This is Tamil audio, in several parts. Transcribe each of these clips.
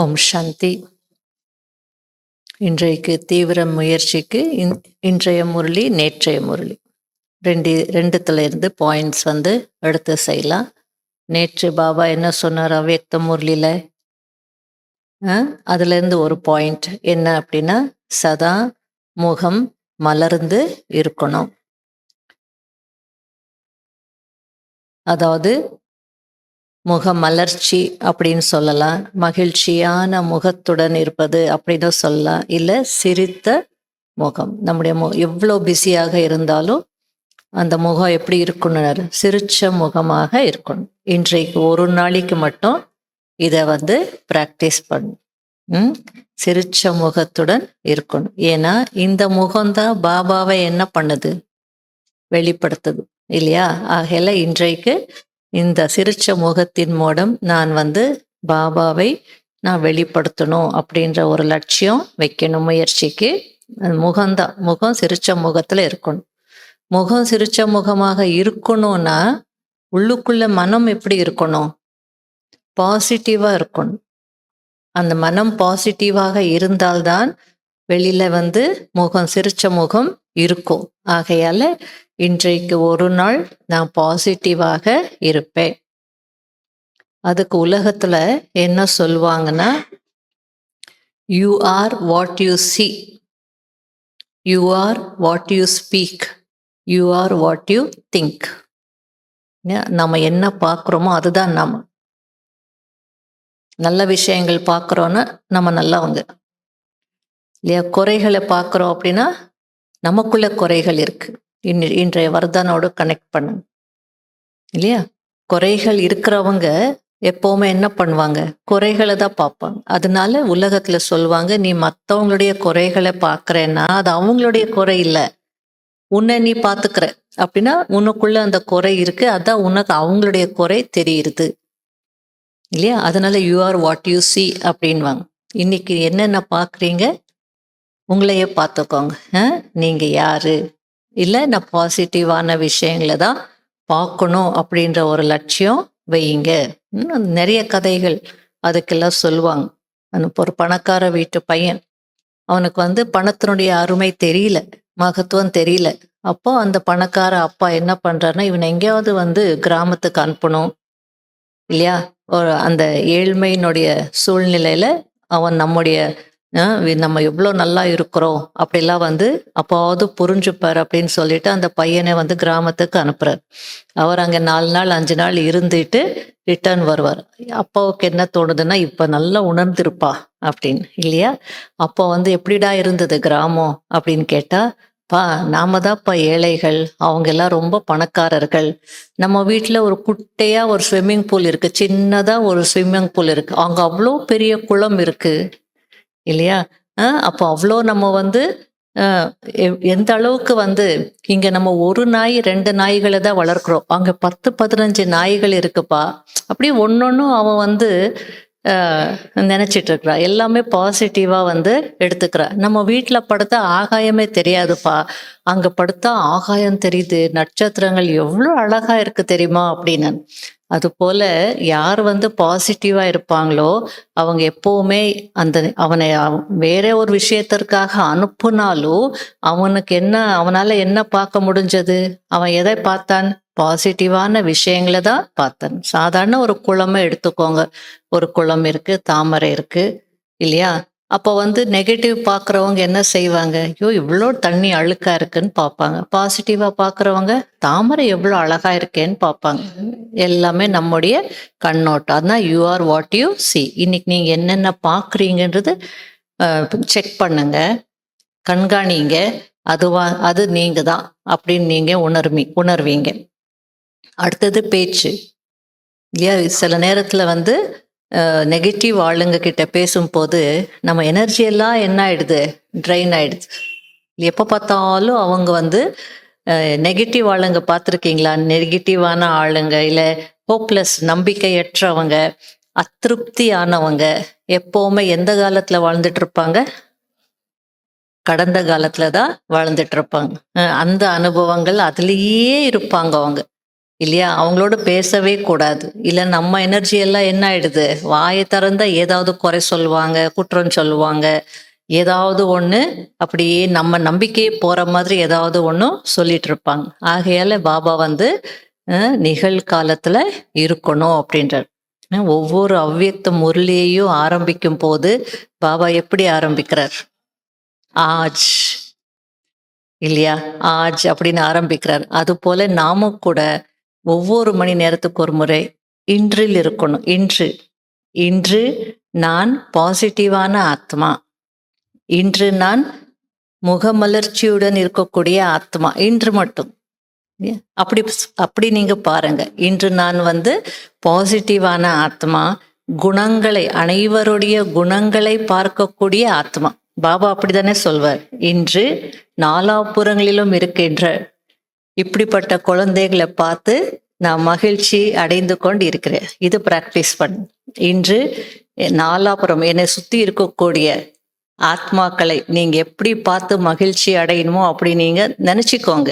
ஓம் சாந்தி. இன்றைக்கு தீவிர முயற்சிக்கு இன்- இன்றைய முரளி நேற்றைய முரளி. ரெண்டு ரெண்டுத்துல இருந்து பாயிண்ட்ஸ் வந்து எடுத்து செய்யலாம். நேற்று பாபா என்ன சொன்னார் வேத்த முரளியில? அதுலேருந்து ஒரு பாயிண்ட் என்ன அப்படின்னா சதா முகம் மலர்ந்து இருக்கணும். அதாவது முக மலர்ச்சி அப்படின்னு சொல்லலாம். மகிழ்ச்சியான முகத்துடன் இருப்பது அப்படின்னு சொல்லலாம். இல்லை சிரித்த முகம். நம்முடைய மு எவ்வளோ பிஸியாக இருந்தாலும் அந்த முகம் எப்படி இருக்கணும் சிரிச்ச முகமாக இருக்கணும். இன்றைக்கு ஒரு நாளைக்கு மட்டும் இதை வந்து ப்ராக்டிஸ் பண்ணும் ம்? சிரிச்ச முகத்துடன் இருக்கணும். ஏன்னா இந்த முகம்தான் பாபாவை என்ன பண்ணுது? வெளிப்படுத்துது. இல்லையா? ஆகையில இன்றைக்கு இந்த சிரிச்ச முகத்தின் மூலம் நான் வந்து பாபாவை நான் வெளிப்படுத்தணும் அப்படின்ற ஒரு லட்சியம் வைக்கணும் முயற்சிக்கு. முகம்தான் முகம் சிரிச்ச முகத்துல இருக்கணும். முகம் சிரிச்ச முகமாக இருக்கணும்னா உள்ளுக்குள்ள மனம் எப்படி இருக்கணும்? பாசிட்டிவா இருக்கணும். அந்த மனம் பாசிட்டிவாக இருந்தால்தான் வெளியில வந்து முகம் சிரிச்ச முகம் இருக்கும். ஆகையால இன்றைக்கு ஒரு நாள் நான் பாசிட்டிவாக இருப்பேன். அதுக்கு உலகத்தில் என்ன சொல்லுவாங்கன்னா you are what you see you are what you speak you are what you think நம்ம என்ன பார்க்குறோமோ அதுதான் நாம். நல்ல விஷயங்கள் பார்க்குறோன்னா நம்ம நல்லவங்க. இல்லையா குறைகளை பார்க்குறோம் அப்படின்னா நமக்குள்ள குறைகள் இருக்குது இன் இன்றைய வர்தனோடு கனெக்ட் பண்ணுங்க. இல்லையா? குறைகள் இருக்கிறவங்க எப்போவுமே என்ன பண்ணுவாங்க? குறைகளை தான் பார்ப்பாங்க. அதனால உலகத்துல சொல்லுவாங்க நீ மற்றவங்களுடைய குறைகளை பார்க்கறேன்னா அது அவங்களுடைய குறை இல்லை. உன்னை நீ பார்த்துக்கிற. அப்படின்னா உனக்குள்ள அந்த குறை இருக்கு. அதான் உனக்கு அவங்களுடைய குறை தெரியுது. இல்லையா? அதனால you are what you see அப்படின்வாங்க. இன்னைக்கு என்னென்ன பார்க்குறீங்க? உங்களையே பார்த்துக்கோங்க. அஹ், நீங்க யாரு? இல்லை நான் பாசிட்டிவான விஷயங்களை தான் பார்க்கணும் அப்படின்ற ஒரு லட்சியம் வையுங்க. நிறைய கதைகள் அதுக்கெல்லாம் சொல்லுவாங்க. அந்த ஒரு பணக்கார வீட்டு பையன் அவனுக்கு வந்து பணத்தினுடைய அருமை தெரியல மகத்துவம் தெரியல. அப்போ அந்த பணக்கார அப்பா என்ன பண்றாருன்னா இவனை எங்கேயாவது வந்து கிராமத்துக்கு அனுப்பணும் இல்லையா? ஒரு அந்த ஏழ்மையினுடைய சூழ்நிலையில அவன் நம்முடைய நம்ம எவ்வளோ நல்லா இருக்கிறோம். அப்படிலாம் வந்து அப்போவாவது புரிஞ்சுப்பார் அப்படின்னு சொல்லிட்டு அந்த பையனை வந்து கிராமத்துக்கு அனுப்புறார். அவர் அங்கே நாலு நாள் அஞ்சு நாள் இருந்துட்டு ரிட்டர்ன் வருவார். அப்பாவுக்கு என்ன தோணுதுன்னா இப்போ நல்லா உணர்ந்திருப்பா அப்படின்னு இல்லையா? அப்போ வந்து எப்படிடா இருந்தது கிராமம் அப்படின்னு கேட்டால் பா நாம தான்ப்பா ஏழைகள். அவங்க எல்லாம் ரொம்ப பணக்காரர்கள். நம்ம வீட்டில் ஒரு குட்டையாக ஒரு ஸ்விம்மிங் பூல் இருக்குது சின்னதாக ஒரு ஸ்விம்மிங் பூல் இருக்குது அவங்க அவ்வளோ பெரிய குளம் இருக்குது இல்லையா? அப்போ அவ்வளோ நம்ம வந்து எ- எந்த அளவுக்கு வந்து இங்க நம்ம ஒரு நாய் ரெண்டு நாய்களை தான் வளர்க்குறோம். அங்க பத்து பதினஞ்சு நாய்கள் இருக்குப்பா. அப்படியே ஒன்னொன்னும் அவன் வந்து அஹ், நினைச்சிட்டு இருக்கிறா எல்லாமே பாசிட்டிவாக வந்து எடுத்துக்கிறா. நம்ம வீட்டில் படுத்தா ஆகாயமே தெரியாதுப்பா. அங்க படுத்தா ஆகாயம் தெரியுது. நட்சத்திரங்கள் எவ்வளவு அழகா இருக்கு தெரியுமா அப்படின்னு. அது போல யார் வந்து பாசிட்டிவாக இருப்பாங்களோ அவங்க எப்போவுமே அந்த அவனை வேற ஒரு விஷயத்திற்காக அனுப்புனாலும் அவனுக்கு என்ன அவனால என்ன பார்க்க முடிஞ்சது? அவன் எதை பார்த்தான்? பாசிட்டிவான விஷயங்களை தான் பார்த்தேன். சாதாரண ஒரு குளமே எடுத்துக்கோங்க. ஒரு குளம் இருக்கு தாமரை இருக்கு இல்லையா? அப்போ வந்து நெகட்டிவ் பார்க்குறவங்க என்ன செய்வாங்க? ஐயோ இவ்வளோ தண்ணி அழுக்கா இருக்குன்னு பார்ப்பாங்க. பாசிட்டிவாக பார்க்குறவங்க தாமரை எவ்வளோ அழகா இருக்கேன்னு பார்ப்பாங்க. எல்லாமே நம்முடைய கண்ணோட்டம். அதான் you are what you see இன்னைக்கு நீங்கள் என்னென்ன பார்க்குறீங்கன்றது செக் பண்ணுங்க. கண்காணிங்க. அதுவா அது நீங்கள் தான் அப்படின்னு நீங்கள் உணர்மி உணர்வீங்க. அடுத்தது பேச்சு. இல்லையா? சில நேரத்தில் வந்து நெகட்டிவ் ஆளுங்க கிட்ட பேசும்போது நம்ம எனர்ஜி எல்லாம் என்ன ஆயிடுது? ட்ரைன் ஆயிடுது. எப்போ பார்த்தாலும் அவங்க வந்து நெகட்டிவ் ஆளுங்க பார்த்துருக்கீங்களா? நெகட்டிவான ஆளுங்க இல்லை ஹோப்லெஸ் நம்பிக்கையற்றவங்க அதிருப்தியானவங்க எப்போவுமே எந்த காலத்தில் வாழ்ந்துட்டு இருப்பாங்க கடந்த காலத்தில் தான் வாழ்ந்துட்டு இருப்பாங்க அந்த அனுபவங்கள் அதுலேயே இருப்பாங்க அவங்க. இல்லையா? அவங்களோட பேசவே கூடாது. இல்லை நம்ம எனர்ஜி எல்லாம் என்ன ஆயிடுது? வாயை திறந்தா ஏதாவது குறை சொல்லுவாங்க குற்றம் சொல்லுவாங்க. ஏதாவது ஒன்று அப்படியே நம்ம நம்பிக்கையே போற மாதிரி ஏதாவது ஒன்றும் சொல்லிட்டு இருப்பாங்க. ஆகையால பாபா வந்து நிகழ்காலத்துல இருக்கணும் அப்படின்றார். ஒவ்வொரு அவ்வியக்த முரளியையும் ஆரம்பிக்கும் போது பாபா எப்படி ஆரம்பிக்கிறார்? ஆஜ். இல்லையா? ஆஜ் அப்படின்னு ஆரம்பிக்கிறார். அது போல நாமும் கூட ஒவ்வொரு மணி நேரத்துக்கு ஒரு முறை இன்றில் இருக்கணும். இன்று. இன்று நான் பாசிட்டிவான ஆத்மா. இன்று நான் முகமலர்ச்சியுடன் இருக்கக்கூடிய ஆத்மா. இன்று மட்டும். அப்படி அப்படி நீங்க பாருங்க. இன்று நான் வந்து பாசிட்டிவான ஆத்மா குணங்களை அனைவருடைய குணங்களை பார்க்கக்கூடிய ஆத்மா. பாபா அப்படித்தானே சொல்வார். இன்று நாலாபுறங்களிலும் இருக்கின்ற இப்படிப்பட்ட குழந்தைகளை பார்த்து நான் மகிழ்ச்சி அடைந்து கொண்டு இருக்கிறேன் இது பிராக்டிஸ் பண் இன்று நாலாபுரம் என்னை சுற்றி இருக்கக்கூடிய ஆத்மாக்களை நீங்கள் எப்படி பார்த்து மகிழ்ச்சி அடையணுமோ அப்படி நீங்கள் நினச்சிக்கோங்க.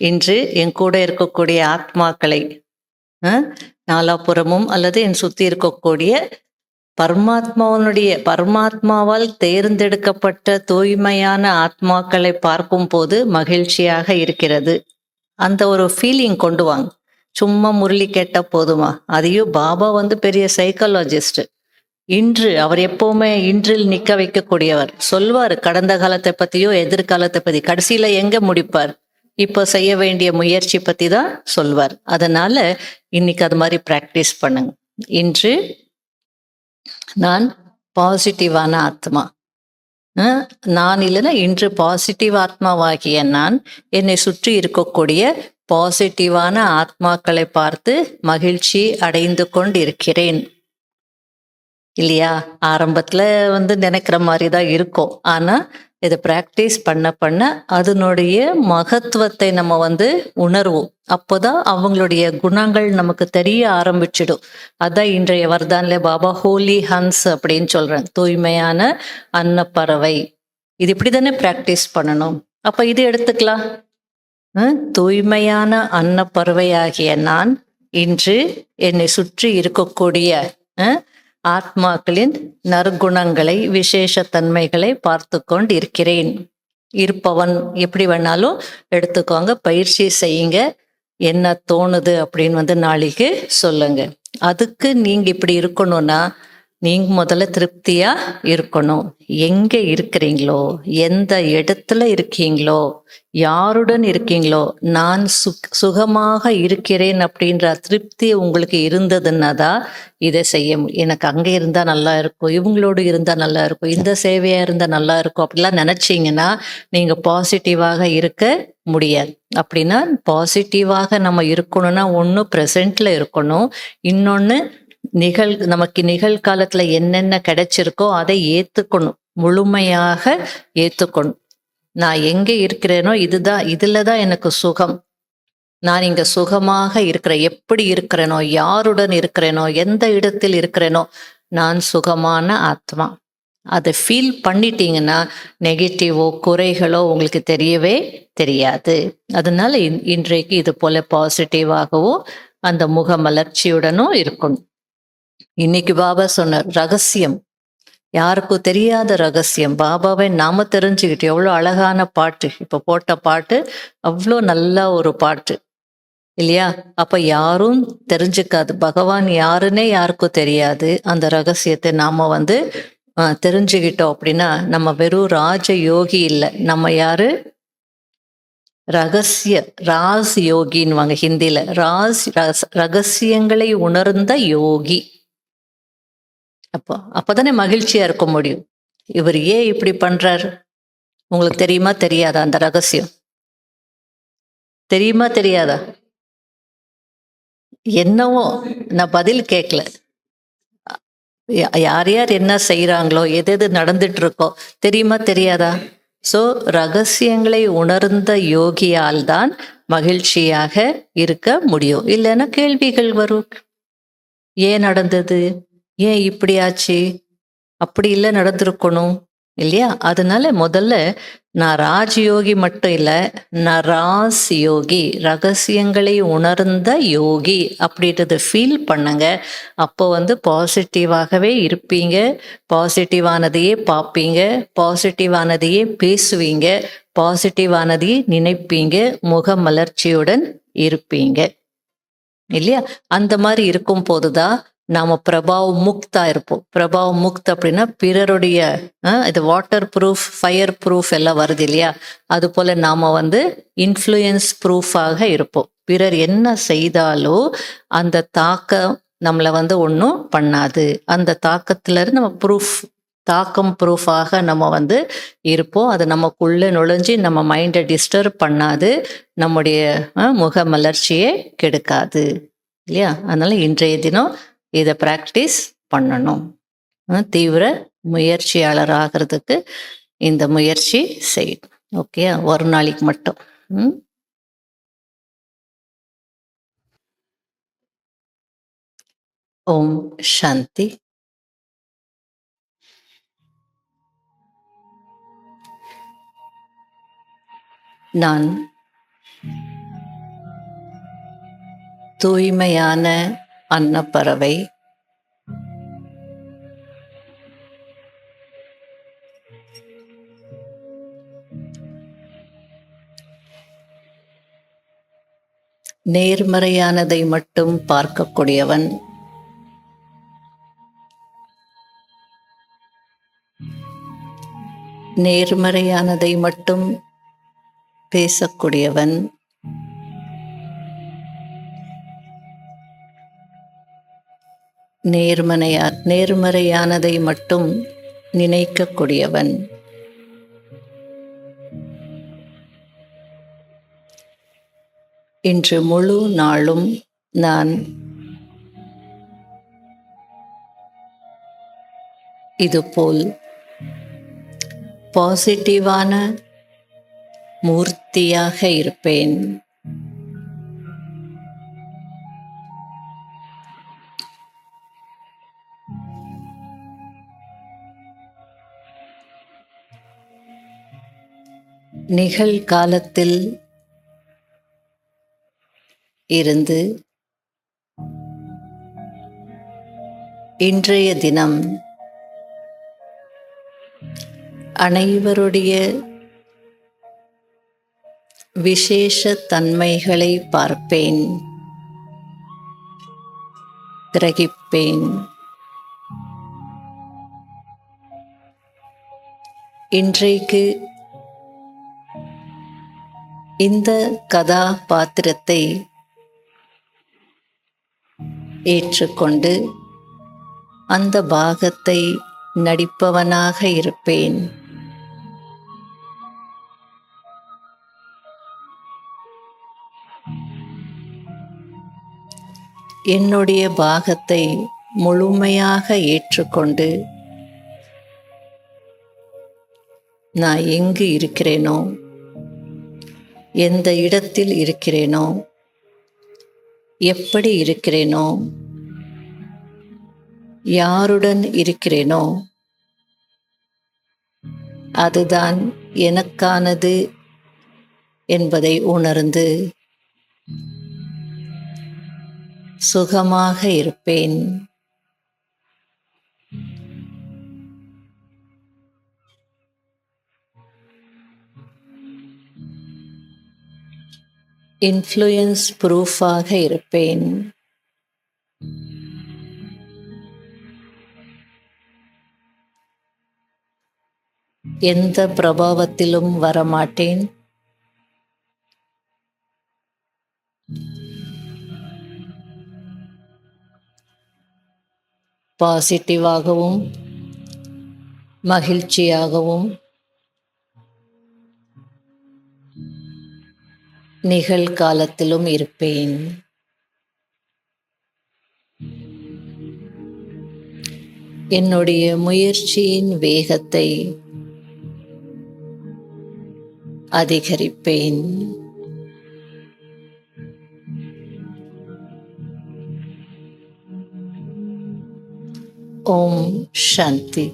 இன்று என் கூட இருக்கக்கூடிய ஆத்மாக்களை அஹ், நாலாபுறமும் அல்லது என் சுற்றி இருக்கக்கூடிய பரமாத்மாவனுடைய பரமாத்மாவால் தேர்ந்தெடுக்கப்பட்ட தூய்மையான ஆத்மாக்களை பார்க்கும் போது மகிழ்ச்சியாக இருக்கிறது. அந்த ஒரு ஃபீலிங் கொண்டு வாங்க. சும்மா முரளி கேட்டால் போதுமா? அதையும் பாபா வந்து பெரிய சைக்காலஜிஸ்ட் இன்று அவர் எப்பவுமே இன்றில் நிக்க வைக்கக்கூடியவர். சொல்வார் கடந்த காலத்தை பத்தியோ எதிர்காலத்தை பத்தி. கடைசியில எங்க முடிப்பார்? இப்போ செய்ய வேண்டிய முயற்சி பத்தி தான் சொல்வார். அதனால இன்னைக்கு அது மாதிரி பிராக்டிஸ் பண்ணுங்க. இன்று நான் பாசிட்டிவான ஆத்மா. நான் இல்லைன்னா இன்று பாசிட்டிவ் ஆத்மாவாகிய நான் என்னை சுற்றி இருக்கக்கூடிய பாசிட்டிவான ஆத்மாக்களை பார்த்து மகிழ்ச்சி அடைந்து கொண்டிருக்கிறேன். இல்லையா? ஆரம்பத்துல வந்து நினைக்கிற மாதிரி தான் இருக்கும். ஆனா இதை பிராக்டிஸ் பண்ண பண்ண அதனுடைய மகத்துவத்தை நம்ம வந்து உணர்வோம். அப்போதான் அவங்களுடைய குணங்கள் நமக்கு தெரிய ஆரம்பிச்சிடும். அதான் இன்றைய வர்தான்ல பாபா ஹோலி ஹன்ஸ் அப்படின்னு சொல்றேன். தூய்மையான அன்னப்பறவை. இது இப்படி தானே பிராக்டிஸ் பண்ணணும்? அப்ப இது எடுத்துக்கலாம். தூய்மையான அன்னப்பறவையாகிய நான் இன்று என்னை சுற்றி இருக்கக்கூடிய அஹ், ஆத்மாக்களின் நற்குணங்களை விசேஷ தன்மைகளை பார்த்து கொண்டு இருக்கிறேன் இருப்பவன் எப்படி வேணாலும் எடுத்துக்கோங்க பயிற்சி செய்யுங்க. என்ன தோணுது அப்படின்னு வந்து நாளைக்கு சொல்லுங்க. அதுக்கு நீங்க இப்படி இருக்கணும்னா நீங்க முதல்ல திருப்தியா இருக்கணும். எங்க இருக்கிறீங்களோ எந்த இடத்துல இருக்கீங்களோ யாருடன் இருக்கீங்களோ நான் சு சுகமாக இருக்கிறேன் அப்படின்ற திருப்தி உங்களுக்கு இருந்ததுன்னா தான் இதை செய்ய முடியும் எனக்கு அங்கே இருந்தா நல்லா இருக்கும் இவங்களோடு இருந்தா நல்லா இருக்கும் இந்த சேவையா இருந்தா நல்லா இருக்கும் அப்படிலாம் நினைச்சீங்கன்னா நீங்க பாசிட்டிவாக இருக்க முடியாது. அப்படின்னா பாசிட்டிவாக நம்ம இருக்கணும்னா ஒன்று ப்ரெசண்ட்ல இருக்கணும் இன்னொன்று நிகழ் நமக்கு நிகழ்காலத்துல என்னென்ன கிடைச்சிருக்கோ அதை ஏத்துக்கணும். முழுமையாக ஏத்துக்கணும். நான் எங்க இருக்கிறேனோ இதுதான் இதுல தான் எனக்கு சுகம். நான் இங்க சுகமாக இருக்கிறேன் எப்படி இருக்கிறேனோ யாருடன் இருக்கிறேனோ எந்த இடத்தில் இருக்கிறேனோ நான் சுகமான ஆத்மா. அதை ஃபீல் பண்ணிட்டீங்கன்னா நெகட்டிவோ குறைகளோ உங்களுக்கு தெரியவே தெரியாது. அதனால இன்- இன்றைக்கு இது போல பாசிட்டிவாகவும் அந்த முகமலர்ச்சியுடனும் இருக்கணும். இன்னைக்கு பாபா சொன்னார் ரகசியம். யாருக்கும் தெரியாத ரகசியம். பாபாவை நாம தெரிஞ்சுக்கிட்டு எவ்வளோ அழகான பாட்டு இப்போ போட்ட பாட்டு அவ்வளோ நல்ல ஒரு பாட்டு. இல்லையா? அப்ப யாரும் தெரிஞ்சுக்காது. பகவான் யாருன்னே யாருக்கும் தெரியாது. அந்த ரகசியத்தை நாம வந்து தெரிஞ்சுக்கிட்டோம் அப்படின்னா நம்ம வெறும் ராஜ யோகி இல்லை. நம்ம யாரு? ரகசிய ராஸ் யோகின்வாங்க ஹிந்தியில. ராஸ் ரஸ்- ரகசியங்களை உணர்ந்த யோகி. அப்போ அப்போதானே மகிழ்ச்சியா இருக்க முடியும். இவர் ஏன் இப்படி பண்றாரு? உங்களுக்கு தெரியுமா தெரியாதா அந்த ரகசியம்? தெரியுமா தெரியாதா? என்னவோ நான் பதில் கேட்கல. யா- யார் யார் என்ன செய்யறாங்களோ எது எது நடந்துட்டு இருக்கோ தெரியுமா தெரியாதா? சோ ரகசியங்களை உணர்ந்த யோகியால் தான் மகிழ்ச்சியாக இருக்க முடியும். இல்லைன்னா கேள்விகள் வரும். ஏன் நடந்தது? ஏன் இப்படி ஆச்சு அப்படி இல்லை நடந்திருக்கணும் இல்லையா? அதனால முதல்ல நான் ராஜயோகி மட்டும் இல்லை நான் ராஸ் யோகி ரகசியங்களை உணர்ந்த யோகி அப்படின்றத ஃபீல் பண்ணுங்க. அப்போ வந்து பாசிட்டிவாகவே இருப்பீங்க. பாசிட்டிவானதையே பார்ப்பீங்க. பாசிட்டிவானதையே பேசுவீங்க. பாசிட்டிவானதையே நினைப்பீங்க. முகமலர்ச்சியுடன் இருப்பீங்க. இல்லையா? அந்த மாதிரி இருக்கும் போதுதான் நாம பிரபாவ் முக்தா இருப்போம். பிரபாவ் முக்த் அப்படின்னா பிறருடைய இது வாட்டர் ப்ரூஃப் ஃபயர் ப்ரூஃப் எல்லாம் வருது இல்லையா? அது போல நாம வந்து இன்ஃப்ளூயன்ஸ் ப்ரூஃபாக இருப்போம். பிறர் என்ன செய்தாலோ அந்த தாக்கம் நம்மளை வந்து ஒன்றும் பண்ணாது. அந்த தாக்கத்துல இருந்து நம்ம ப்ரூஃப் தாக்கம் ப்ரூஃபாக நம்ம வந்து இருப்போம். அது நமக்குள்ளே நுழைஞ்சி நம்ம மைண்டை டிஸ்டர்ப் பண்ணாது. நம்முடைய முக மலர்ச்சியை கெடுக்காது. இல்லையா? அதனால இன்றைய தினம் இதை ப்ராக்டிஸ் பண்ணணும். தீவிர முயற்சியாளர் ஆகிறதுக்கு இந்த முயற்சி செய்யணும். ஓகே ஒரு நாளைக்கு மட்டும். ம்? ஓம் சாந்தி. நான் தூய்மையான அன்னப்பறவை. நேர்மறையானதை மட்டும் பார்க்கக்கூடியவன். நேர்மறையானதை மட்டும் பேசக்கூடியவன். நேர்மனையா நேர்மறையானதை மட்டும் நினைக்கக்கூடியவன். இன்று முழு நாளும் நான் இதுபோல் பாசிட்டிவான மூர்த்தியாக இருப்பேன். நிகழ்காலத்தில் இருந்து இன்றைய தினம் அனைவருடைய விசேஷ தன்மைகளை பார்ப்பேன் கிரகிப்பேன். இன்றைக்கு இந்த கதாபாத்திரத்தை ஏற்றுக்கொண்டு அந்த பாகத்தை நடிப்பவனாக இருப்பேன். என்னுடைய பாகத்தை முழுமையாக ஏற்றுக்கொண்டு நான் எங்கு இருக்கிறேனோ எந்த இடத்தில் இருக்கிறேனோ? எப்படி இருக்கிறேனோ? யாருடன் இருக்கிறேனோ? அதுதான் எனக்கானது என்பதை உணர்ந்து சுகமாக இருப்பேன். இன்ஃப்ளூயன்ஸ் ப்ரூஃபாக இருப்பேன். எந்த பிரபாவத்திலும் வரமாட்டேன். பாசிட்டிவாகவும் மகிழ்ச்சியாகவும் நிகழ்காலத்திலும் இருப்பேன். என்னுடைய முயற்சியின் வேகத்தை அதிகரிப்பேன். ஓம் சாந்தி.